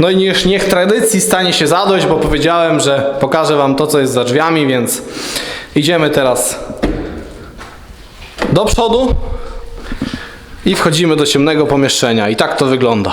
No i niech, niech tradycji stanie się zadość, bo powiedziałem, że pokażę Wam to, co jest za drzwiami, więc idziemy teraz do przodu i wchodzimy do ciemnego pomieszczenia. I tak to wygląda.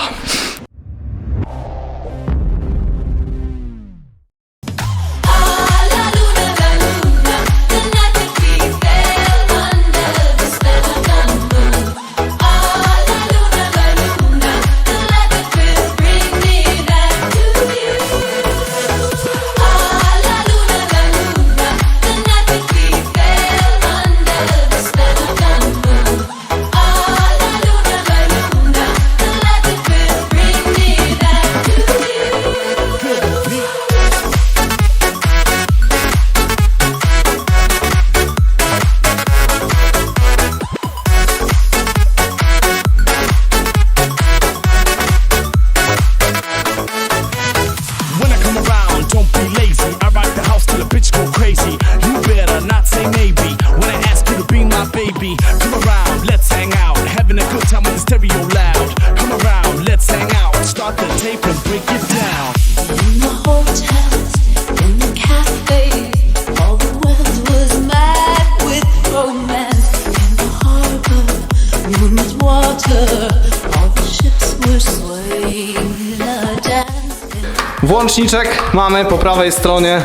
Włączniczek mamy po prawej stronie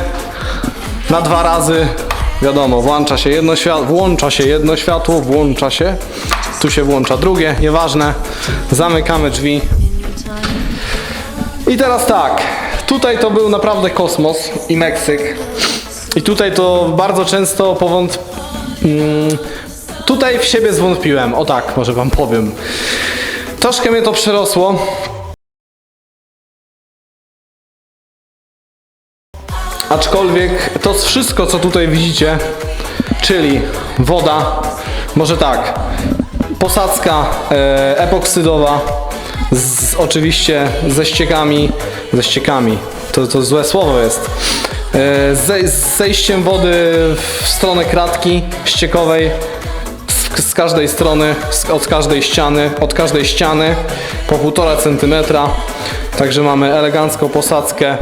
na dwa razy. Wiadomo, włącza się jedno światło, włącza się jedno światło, włącza się. Tu się włącza drugie, nieważne. Zamykamy drzwi. I teraz tak, tutaj to był naprawdę kosmos i Meksyk. I tutaj to bardzo często powąt... Mm, tutaj w siebie zwątpiłem, o tak, może wam powiem. Troszkę mnie to przerosło. Aczkolwiek to wszystko, co tutaj widzicie, czyli woda, może tak, posadzka e, epoksydowa, z, oczywiście ze ściekami, ze ściekami, to, to złe słowo jest, e, ze, z zejściem wody w stronę kratki ściekowej, z, każdej strony, z, od każdej ściany, od każdej ściany po 1,5 cm. Także mamy elegancką posadzkę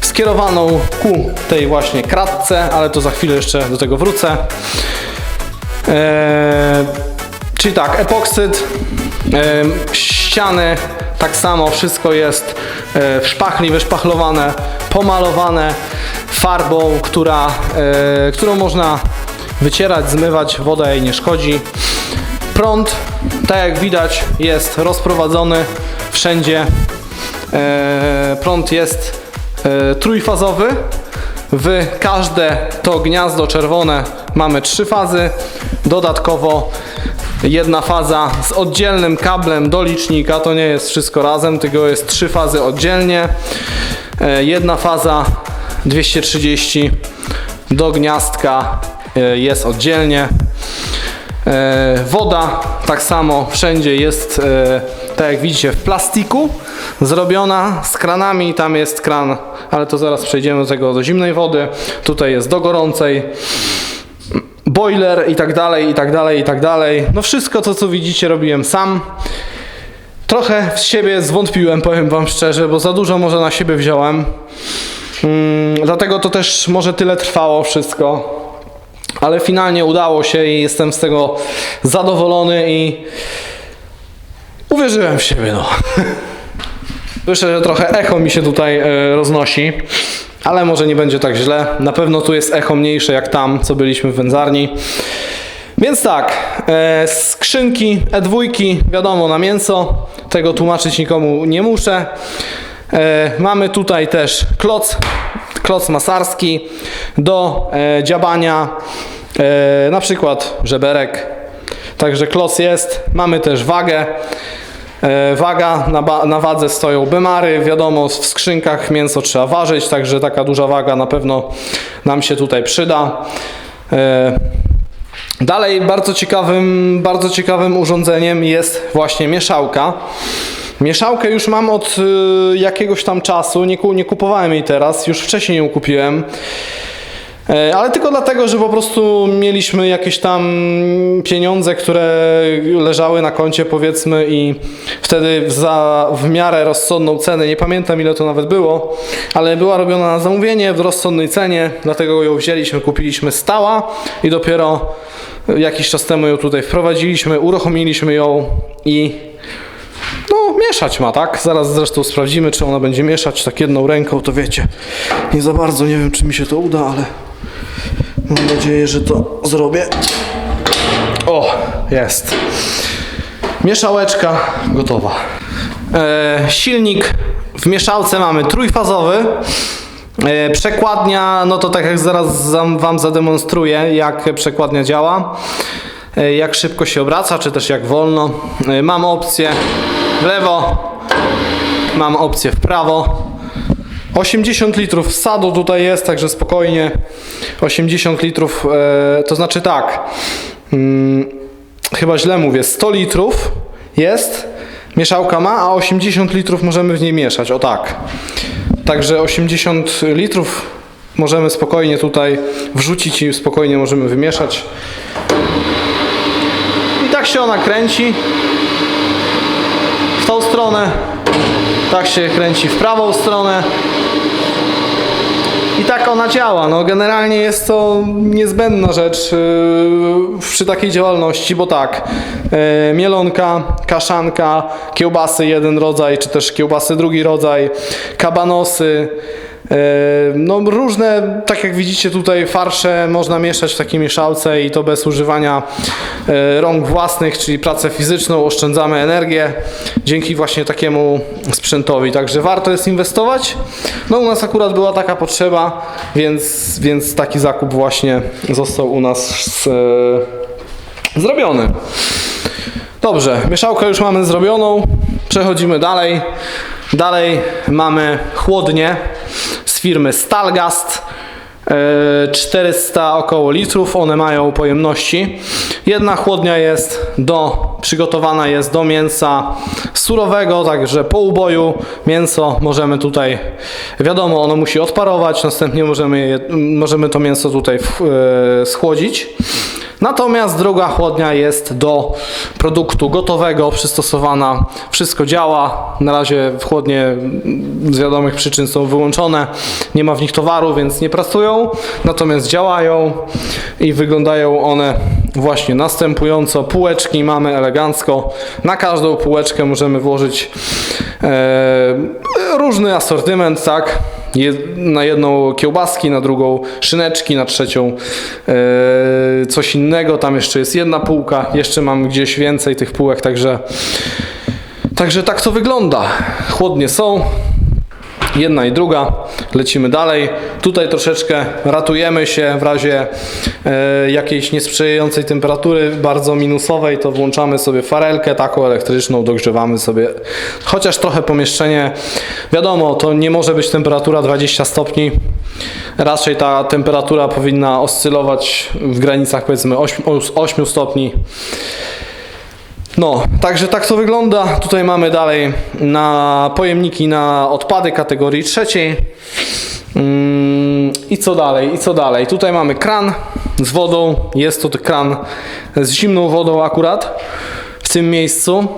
skierowaną ku tej właśnie kratce, ale to za chwilę jeszcze do tego wrócę. Eee, czyli tak, epoksyd, e, ściany, tak samo wszystko jest e, w szpachli wyszpachlowane, pomalowane farbą, która, e, którą można wycierać, zmywać, woda jej nie szkodzi. Prąd, tak jak widać, jest rozprowadzony wszędzie. E, prąd jest e, trójfazowy. W każde to gniazdo czerwone mamy trzy fazy. Dodatkowo jedna faza z oddzielnym kablem do licznika. To nie jest wszystko razem, tylko jest trzy fazy oddzielnie. E, Jedna faza 230 do gniazdka jest oddzielnie. E, Woda tak samo wszędzie jest, e, tak jak widzicie, w plastiku zrobiona z kranami. Tam jest kran, ale to zaraz przejdziemy do tego do zimnej wody. Tutaj jest do gorącej. Boiler i tak dalej, i tak dalej, i tak dalej. No wszystko to, co widzicie, robiłem sam. Trochę w siebie zwątpiłem, powiem Wam szczerze, bo za dużo może na siebie wziąłem. Mm, dlatego to też może tyle trwało wszystko ale finalnie udało się i jestem z tego zadowolony i uwierzyłem w siebie, no. Słyszę, że trochę echo mi się tutaj e, roznosi, ale może nie będzie tak źle. Na pewno tu jest echo mniejsze jak tam, co byliśmy w wędzarni. Więc tak, e, skrzynki E2, wiadomo, na mięso. Tego tłumaczyć nikomu nie muszę. E, mamy tutaj też kloc, kloc masarski do dziabania, e, na przykład żeberek. Także kloc jest. Mamy też wagę. E, waga, na, na wadze stoją bymary, wiadomo, w skrzynkach mięso trzeba ważyć, także taka duża waga na pewno nam się tutaj przyda. E, Dalej bardzo ciekawym, bardzo ciekawym urządzeniem jest właśnie mieszałka. Mieszałkę już mam od y, jakiegoś tam czasu, nie, nie kupowałem jej teraz, już wcześniej ją kupiłem. E, Ale tylko dlatego, że po prostu mieliśmy jakieś tam pieniądze, które leżały na koncie powiedzmy i wtedy za w miarę rozsądną cenę, nie pamiętam ile to nawet było, ale była robiona na zamówienie w rozsądnej cenie, dlatego ją wzięliśmy, kupiliśmy stała i dopiero jakiś czas temu ją tutaj wprowadziliśmy, uruchomiliśmy ją i no, mieszać ma, tak? Zaraz zresztą sprawdzimy, czy ona będzie mieszać tak jedną ręką, to wiecie. Nie za bardzo, nie wiem, czy mi się to uda, ale mam nadzieję, że to zrobię. O, jest. Mieszałeczka gotowa. E, silnik w mieszałce mamy trójfazowy. E, przekładnia, no to tak jak zaraz Wam zademonstruję, jak przekładnia działa. E, jak szybko się obraca, czy też jak wolno. E, mam opcję w lewo, mam opcję w prawo. 80 litrów wsadu tutaj jest, także spokojnie. 80 litrów, e, to znaczy tak, mm, chyba źle mówię, 100 litrów jest, mieszałka ma, a 80 litrów możemy w niej mieszać, o tak. Także 80 litrów możemy spokojnie tutaj wrzucić i spokojnie możemy wymieszać. I tak się ona kręci w tą stronę, tak się kręci w prawą stronę. I tak ona działa. No, generalnie jest to niezbędna rzecz yy, przy takiej działalności, bo tak, yy, mielonka, kaszanka, kiełbasy jeden rodzaj, czy też kiełbasy drugi rodzaj, kabanosy, no różne, tak jak widzicie tutaj farsze można mieszać w takiej mieszałce i to bez używania yy, rąk własnych, czyli pracę fizyczną, oszczędzamy energię dzięki właśnie takiemu sprzętowi. Także warto jest inwestować. No u nas akurat była taka potrzeba, więc, więc taki zakup właśnie został u nas z, e, zrobiony. Dobrze, mieszałkę już mamy zrobioną. Przechodzimy dalej. Dalej mamy chłodnie firmy Stalgast. E, 400 około litrów, one mają pojemności. Jedna chłodnia jest do, przygotowana jest do mięsa surowego, także po uboju mięso możemy tutaj, wiadomo, ono musi odparować, następnie możemy, je, możemy to mięso tutaj w, e, schłodzić. Natomiast druga chłodnia jest do produktu gotowego, przystosowana. Wszystko działa. Na razie chłodnie z wiadomych przyczyn są wyłączone. Nie ma w nich towaru, więc nie pracują. Natomiast działają i wyglądają one właśnie następująco. Półeczki mamy elegancko. Na każdą półeczkę możemy włożyć e, różny asortyment, tak? Na jedną kiełbaski, na drugą szyneczki, na trzecią e, coś innego. Tam jeszcze jest jedna półka, jeszcze mam gdzieś więcej tych półek, także, także tak to wygląda. Chłodnie są. Jedna i druga, lecimy dalej. Tutaj troszeczkę ratujemy się w razie e, jakiejś niesprzyjającej temperatury, bardzo minusowej, to włączamy sobie farelkę taką elektryczną, dogrzewamy sobie chociaż trochę pomieszczenie. Wiadomo, to nie może być temperatura 20 stopni. Raczej ta temperatura powinna oscylować w granicach powiedzmy 8, 8 stopni. No, także tak to wygląda. Tutaj mamy dalej na pojemniki na odpady kategorii trzeciej. Mm, I co dalej? I co dalej? Tutaj mamy kran z wodą. Jest to kran z zimną wodą akurat w tym miejscu.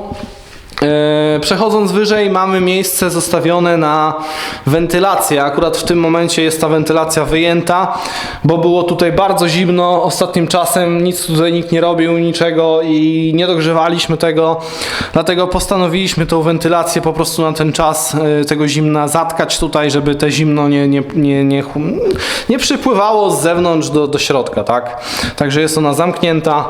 E, Przechodząc wyżej, mamy miejsce zostawione na wentylację. Akurat w tym momencie jest ta wentylacja wyjęta, bo było tutaj bardzo zimno. Ostatnim czasem nic tutaj nikt nie robił, niczego i nie dogrzewaliśmy tego. Dlatego postanowiliśmy tą wentylację po prostu na ten czas e, tego zimna zatkać tutaj, żeby te zimno nie, nie, nie, nie, nie przypływało z zewnątrz do, do środka, tak? Także jest ona zamknięta.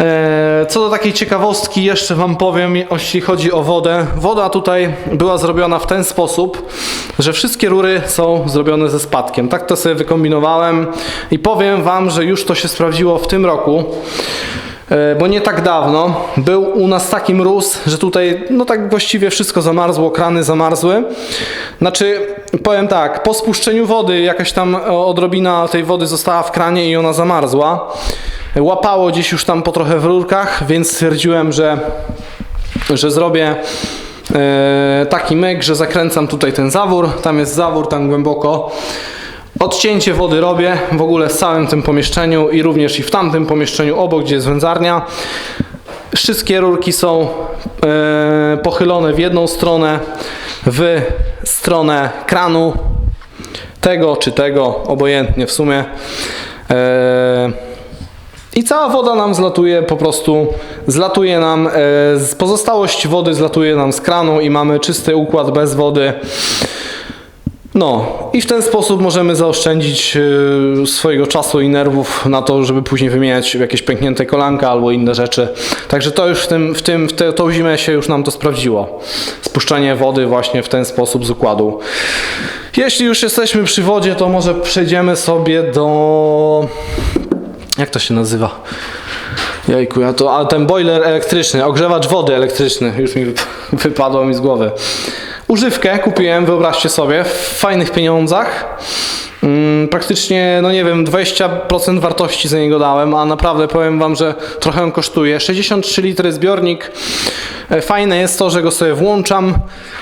E, Co do takiej ciekawostki jeszcze Wam powiem, jeśli chodzi o wodę. Woda tutaj była zrobiona w ten sposób, że wszystkie rury są zrobione ze spadkiem. Tak to sobie wykombinowałem i powiem Wam, że już to się sprawdziło w tym roku. E, Bo nie tak dawno był u nas taki mróz, że tutaj no tak właściwie wszystko zamarzło, krany zamarzły. Znaczy, powiem tak, po spuszczeniu wody jakaś tam odrobina tej wody została w kranie i ona zamarzła. Łapało gdzieś już tam po trochę w rurkach, więc stwierdziłem, że, że zrobię e, taki myk, że zakręcam tutaj ten zawór. Tam jest zawór tam głęboko Odcięcie wody robię w ogóle w całym tym pomieszczeniu i również i w tamtym pomieszczeniu obok, gdzie jest wędzarnia. Wszystkie rurki są e, pochylone w jedną stronę, w stronę kranu, tego czy tego, obojętnie w sumie. E, I cała woda nam zlatuje po prostu, zlatuje nam, e, pozostałość wody zlatuje nam z kranu i mamy czysty układ bez wody. No i w ten sposób możemy zaoszczędzić e, swojego czasu i nerwów na to, żeby później wymieniać jakieś pęknięte kolanka albo inne rzeczy. Także to już w tym, w tym, w te, tą zimę się już nam to sprawdziło. Spuszczenie wody właśnie w ten sposób z układu. Jeśli już jesteśmy przy wodzie, to może przejdziemy sobie do... Jak to się nazywa? Jajku, ja to, a ten boiler elektryczny, ogrzewacz wody elektryczny, już mi wyp- wypadło mi z głowy. Używkę kupiłem, wyobraźcie sobie, w fajnych pieniądzach. Mm, praktycznie, no nie wiem, 20% wartości za niego dałem, a naprawdę powiem Wam, że trochę kosztuje. 63 litry zbiornik. E, Fajne jest to, że go sobie włączam,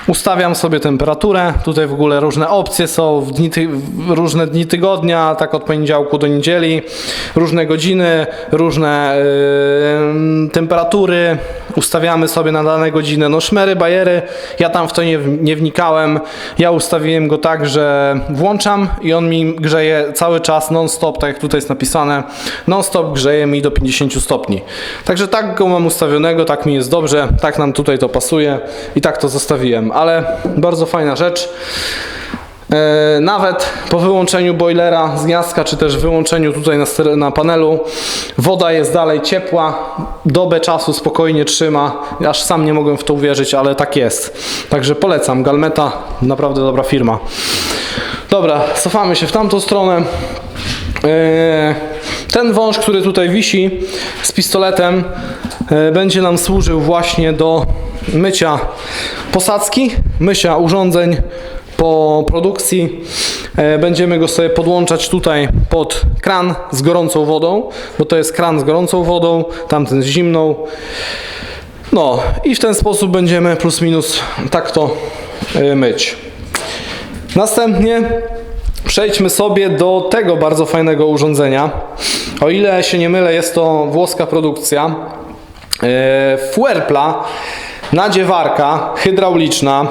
ustawiam sobie temperaturę. Tutaj w ogóle różne opcje są, w dni w różne dni tygodnia, tak od poniedziałku do niedzieli, różne godziny, różne yy, temperatury. Ustawiamy sobie na dane godziny. No szmery, bajery, ja tam w to nie, nie wnikałem. Ja ustawiłem go tak, że włączam i on mi grzeje cały czas non-stop, tak jak tutaj jest napisane. Non-stop grzeje mi do 50 stopni. Także tak go mam ustawionego, tak mi jest dobrze, tak nam tutaj to pasuje i tak to zostawiłem. Ale bardzo fajna rzecz. E, Nawet po wyłączeniu boilera z gniazdka, czy też wyłączeniu tutaj na, na panelu, woda jest dalej ciepła, dobę czasu spokojnie trzyma. Aż sam nie mogłem w to uwierzyć, ale tak jest. Także polecam. Galmeta, naprawdę dobra firma. Dobra, cofamy się w tamtą stronę. E, Ten wąż, który tutaj wisi z pistoletem, będzie nam służył właśnie do mycia posadzki, mycia urządzeń po produkcji. E, Będziemy go sobie podłączać tutaj pod kran z gorącą wodą, bo to jest kran z gorącą wodą, tamten z zimną. No i w ten sposób będziemy plus minus tak to e, myć. Następnie przejdźmy sobie do tego bardzo fajnego urządzenia. O ile się nie mylę, jest to włoska produkcja. E, Fuerpla, nadziewarka hydrauliczna,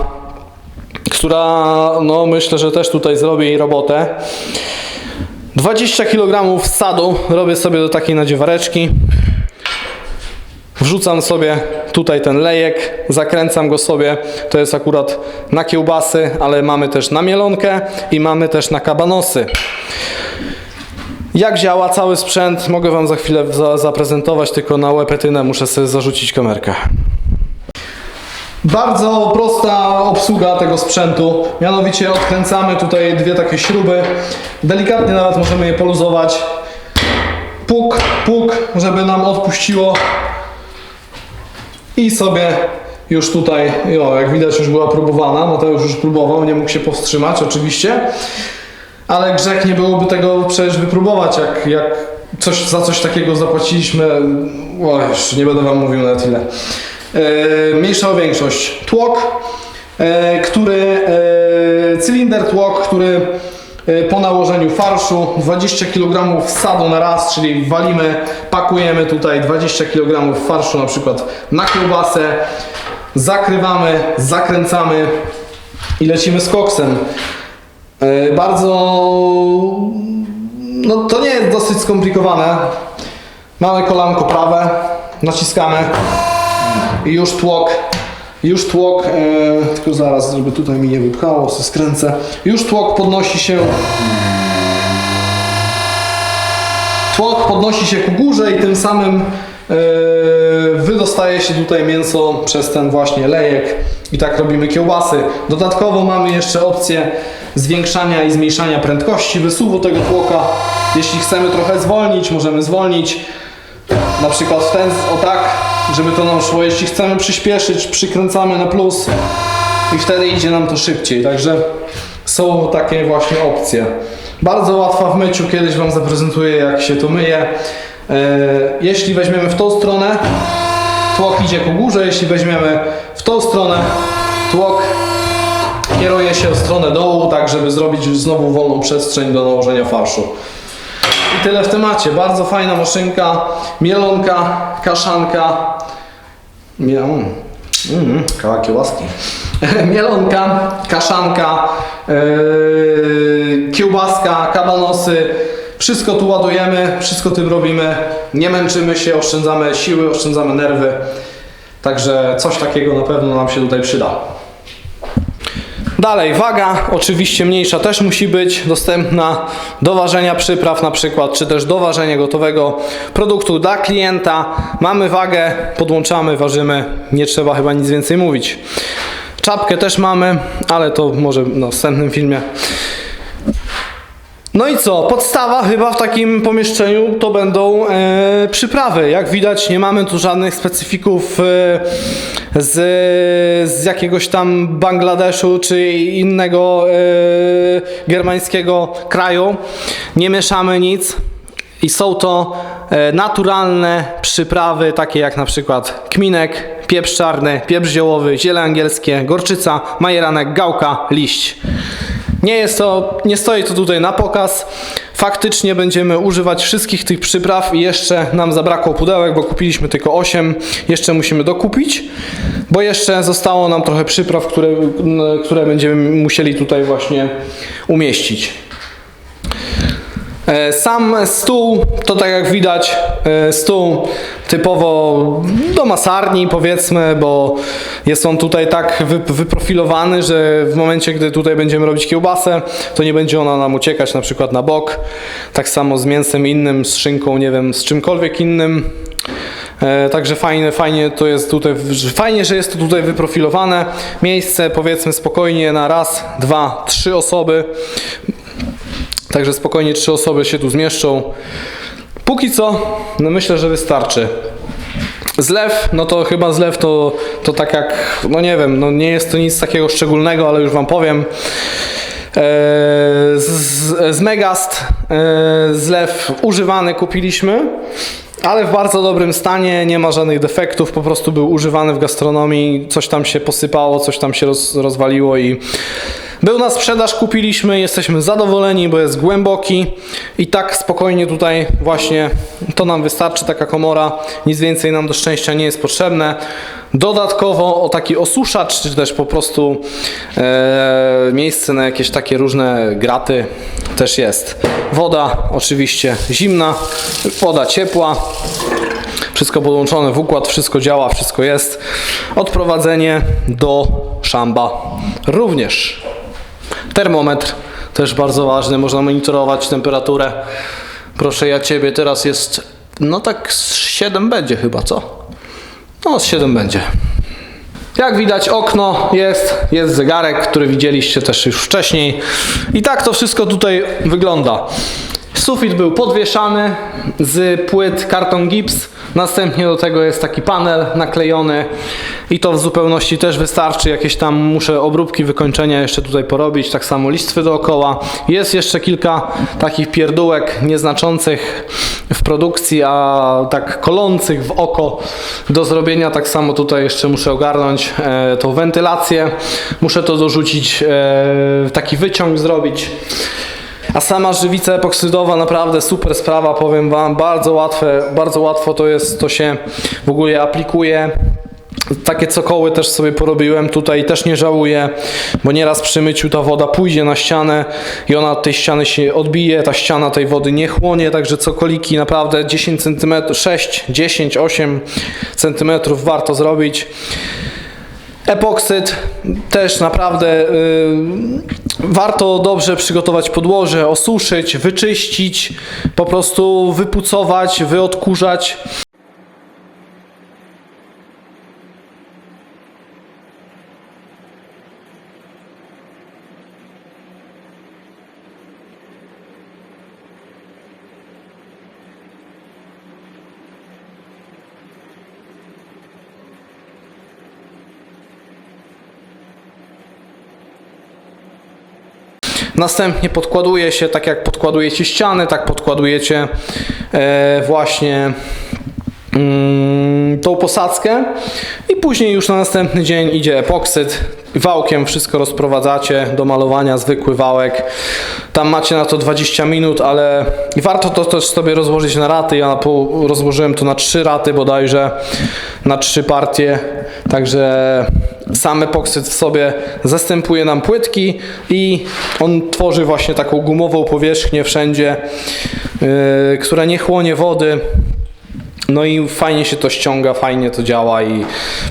która no myślę, że też tutaj zrobi jej robotę. 20 kg sadu robię sobie do takiej nadziewareczki. Wrzucam sobie tutaj ten lejek, zakręcam go sobie. To jest akurat na kiełbasy, ale mamy też na mielonkę i mamy też na kabanosy. Jak działa cały sprzęt, mogę Wam za chwilę za, zaprezentować, tylko na łepetynę muszę sobie zarzucić kamerkę. Bardzo prosta obsługa tego sprzętu. Mianowicie odkręcamy tutaj dwie takie śruby. Delikatnie nawet możemy je poluzować. Puk, puk, żeby nam odpuściło. I sobie już tutaj, jo, jak widać już była próbowana, Mateusz już próbował, nie mógł się powstrzymać oczywiście. Ale grzech nie byłoby tego przecież wypróbować, jak, jak coś, za coś takiego zapłaciliśmy. O, już nie będę wam mówił na tyle. E, mniejsza o większość. Tłok, e, który, e, cylinder tłok, który e, po nałożeniu farszu 20 kg wsadu na raz, czyli walimy, pakujemy tutaj 20 kg farszu na przykład na kiełbasę, zakrywamy, zakręcamy i lecimy z koksem. E, Bardzo. No to nie jest dosyć skomplikowane. Mamy kolanko prawe, naciskamy i już tłok. Już tłok, e, tylko zaraz, żeby tutaj mi nie wypchało, se skręcę. Już tłok podnosi się. Tłok podnosi się ku górze i tym samym e, wydostaje się tutaj mięso przez ten właśnie lejek i tak robimy kiełbasy. Dodatkowo mamy jeszcze opcję zwiększania i zmniejszania prędkości wysuwu tego tłoka. Jeśli chcemy trochę zwolnić, możemy zwolnić. Na przykład w ten, o tak, żeby to nam szło. Jeśli chcemy przyspieszyć, przykręcamy na plus i wtedy idzie nam to szybciej. Także są takie właśnie opcje. Bardzo łatwa w myciu, kiedyś Wam zaprezentuję jak się to myje. E, Jeśli weźmiemy w tą stronę, tłok idzie ku górze, jeśli weźmiemy w tą stronę, tłok kieruje się w stronę dołu, tak żeby zrobić znowu wolną przestrzeń do nałożenia farszu. I tyle w temacie. Bardzo fajna maszynka, mielonka, kaszanka. Miel... Mm, kawałek kiełbaski. Mielonka, kaszanka, yy, kiełbaska, kabanosy. Wszystko tu ładujemy, wszystko tym robimy. Nie męczymy się, oszczędzamy siły, oszczędzamy nerwy. Także coś takiego na pewno nam się tutaj przyda. Dalej, waga oczywiście mniejsza też musi być dostępna do ważenia przypraw na przykład, czy też do ważenia gotowego produktu dla klienta. Mamy wagę, podłączamy, ważymy, nie trzeba chyba nic więcej mówić. Czapkę też mamy, ale to może w następnym filmie. No i co? Podstawa chyba w takim pomieszczeniu to będą e, przyprawy. Jak widać, nie mamy tu żadnych specyfików e, z, z jakiegoś tam Bangladeszu czy innego e, germańskiego kraju. Nie mieszamy nic. I są to e, naturalne przyprawy, takie jak na przykład kminek, pieprz czarny, pieprz ziołowy, ziele angielskie, gorczyca, majeranek, gałka, liść. Nie jest to, nie stoi to tutaj na pokaz. Faktycznie będziemy używać wszystkich tych przypraw i jeszcze nam zabrakło pudełek, bo kupiliśmy tylko 8. Jeszcze musimy dokupić, bo jeszcze zostało nam trochę przypraw, które, które będziemy musieli tutaj właśnie umieścić. E, Sam stół to tak jak widać e, stół typowo do masarni powiedzmy, bo jest on tutaj tak wy- wyprofilowany, że w momencie gdy tutaj będziemy robić kiełbasę, to nie będzie ona nam uciekać na przykład na bok. Tak samo z mięsem innym, z szynką, nie wiem, z czymkolwiek innym. E, Także fajnie, fajnie to jest tutaj, fajnie, że jest to tutaj wyprofilowane. Miejsce powiedzmy spokojnie na raz, dwa, trzy osoby. Także spokojnie trzy osoby się tu zmieszczą. Póki co, no myślę, że wystarczy. Zlew, no to chyba zlew to, to tak jak, no nie wiem, no nie jest to nic takiego szczególnego, ale już Wam powiem. Eee, z, z Megast eee, zlew używany kupiliśmy, ale w bardzo dobrym stanie, nie ma żadnych defektów, po prostu był używany w gastronomii, coś tam się posypało, coś tam się roz, rozwaliło i był na sprzedaż, kupiliśmy, jesteśmy zadowoleni, bo jest głęboki i tak spokojnie tutaj właśnie to nam wystarczy, taka komora, nic więcej nam do szczęścia nie jest potrzebne. Dodatkowo o taki osuszacz, czy też po prostu e, miejsce na jakieś takie różne graty też jest. Woda oczywiście zimna, woda ciepła, wszystko podłączone w układ, wszystko działa, wszystko jest. Odprowadzenie do szamba również. Termometr też bardzo ważny, można monitorować temperaturę. Proszę ja Ciebie, teraz jest no tak z 7 będzie chyba, co? No z 7 będzie. Jak widać okno jest, jest zegarek, który widzieliście też już wcześniej. I tak to wszystko tutaj wygląda. Sufit był podwieszany z płyt karton gips. Następnie do tego jest taki panel naklejony i to w zupełności też wystarczy. Jakieś tam muszę obróbki wykończenia jeszcze tutaj porobić, tak samo listwy dookoła. Jest jeszcze kilka takich pierdółek nieznaczących w produkcji, a tak kolących w oko do zrobienia. Tak samo tutaj jeszcze muszę ogarnąć e, tą wentylację. Muszę to dorzucić, e, taki wyciąg zrobić. A sama żywica epoksydowa naprawdę super sprawa, powiem wam, bardzo łatwe, bardzo łatwo to jest, to się w ogóle aplikuje. Takie cokoły też sobie porobiłem, tutaj też nie żałuję, bo nieraz przy myciu ta woda pójdzie na ścianę i ona od tej ściany się odbije, ta ściana tej wody nie chłonie, także cokoliki naprawdę 10 cm, 6, 10, 8 cm warto zrobić. Epoksyd też naprawdę y, warto dobrze przygotować podłoże, osuszyć, wyczyścić, po prostu wypucować, wyodkurzać. Następnie podkładuje się, tak jak podkładujecie ściany, tak podkładujecie właśnie mm, tą posadzkę i później już na następny dzień idzie epoksyd. wałkiem wszystko rozprowadzacie do malowania, zwykły wałek. Tam macie na to 20 minut, ale warto to też sobie rozłożyć na raty. Ja po, rozłożyłem to na 3 raty bodajże, na 3 partie. Także sam epoksyd w sobie zastępuje nam płytki i on tworzy właśnie taką gumową powierzchnię wszędzie, yy, która nie chłonie wody. No i fajnie się to ściąga, fajnie to działa i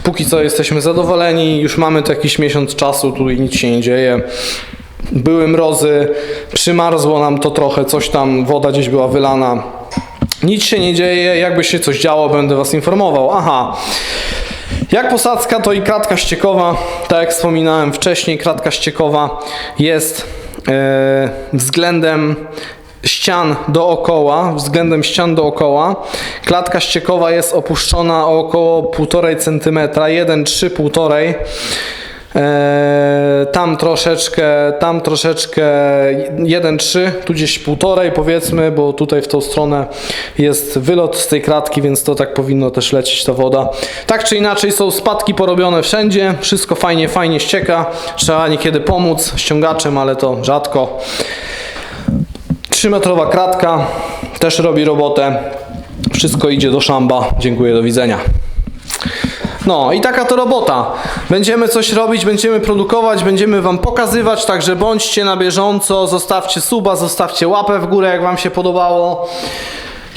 póki co jesteśmy zadowoleni. Już mamy to jakiś miesiąc czasu, tu nic się nie dzieje. Były mrozy, przymarzło nam to trochę, coś tam, woda gdzieś była wylana. Nic się nie dzieje, jakby się coś działo, będę Was informował. Aha, jak posadzka, to i kratka ściekowa, tak jak wspominałem wcześniej, kratka ściekowa jest e, względem ścian dookoła, względem ścian dookoła. Klatka ściekowa jest opuszczona o około 1,5 cm, 1,3 1,5 Eee, tam troszeczkę, tam troszeczkę 1,3, tu gdzieś półtorej powiedzmy, bo tutaj w tą stronę jest wylot z tej kratki, więc to tak powinno też lecieć ta woda. Tak czy inaczej są spadki porobione wszędzie, wszystko fajnie, fajnie ścieka. Trzeba niekiedy pomóc ściągaczem, ale to rzadko. 3-metrowa kratka też robi robotę. Wszystko idzie do szamba. Dziękuję, do widzenia. No i taka to robota. Będziemy coś robić, będziemy produkować, będziemy Wam pokazywać, także bądźcie na bieżąco, zostawcie suba, zostawcie łapę w górę, jak Wam się podobało.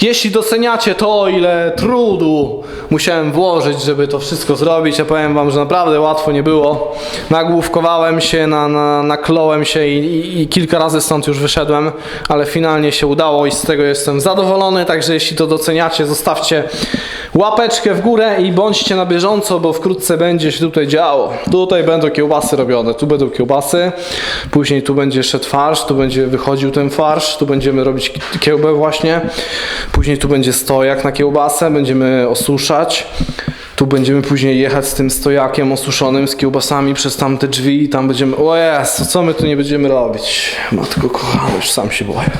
Jeśli doceniacie to, ile trudu musiałem włożyć, żeby to wszystko zrobić, ja powiem Wam, że naprawdę łatwo nie było. Nagłówkowałem się, na, na, nakląłem się i, i, i kilka razy stąd już wyszedłem, ale finalnie się udało i z tego jestem zadowolony. Także jeśli to doceniacie, zostawcie łapeczkę w górę i bądźcie na bieżąco, bo wkrótce będzie się tutaj działo. Tutaj będą kiełbasy robione, tu będą kiełbasy, później tu będzie szedł farsz, tu będzie wychodził ten farsz, tu będziemy robić kiełbę właśnie. Później tu będzie stojak na kiełbasę, będziemy osuszać. Tu będziemy później jechać z tym stojakiem osuszonym, z kiełbasami przez tamte drzwi i tam będziemy... O Jezu, co my tu nie będziemy robić? Matko kochana, już sam się boję.